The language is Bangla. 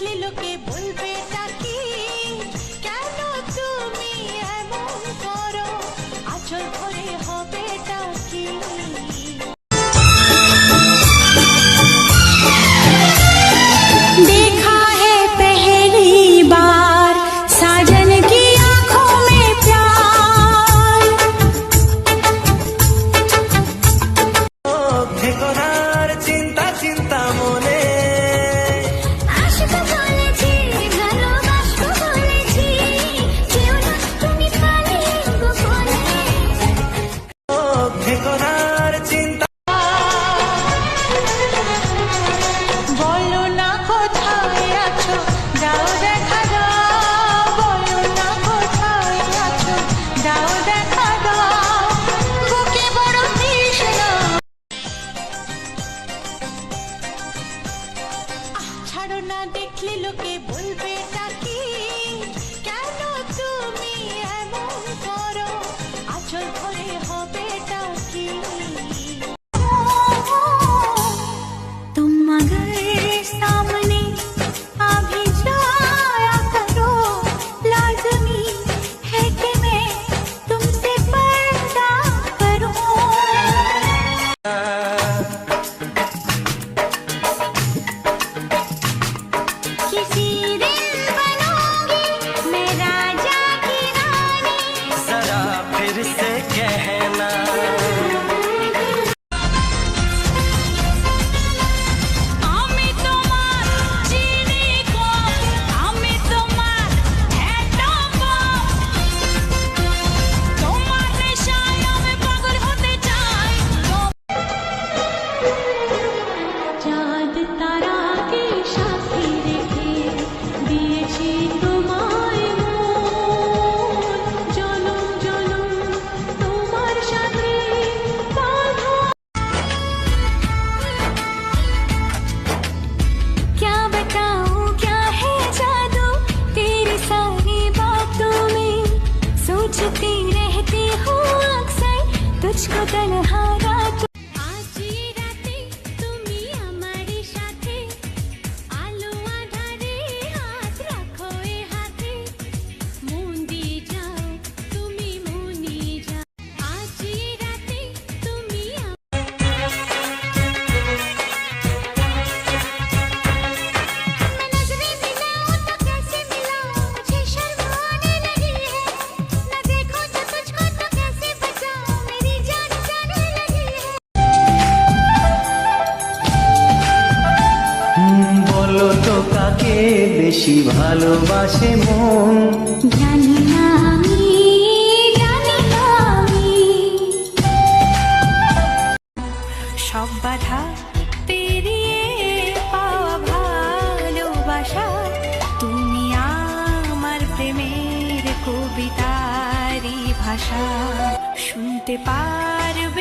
little kid. না দেখলে লোকে বলবে কি? কেন তুমি এমন করো? আচল 立ち方が কাকে বেশি ভালোবাসে মন। জানি না আমি সব বাধা পেরিয়ে পাওয়া ভালোবাসা, তুমি আমার প্রেমের কবিতারি ভাষা। শুনতে পারবে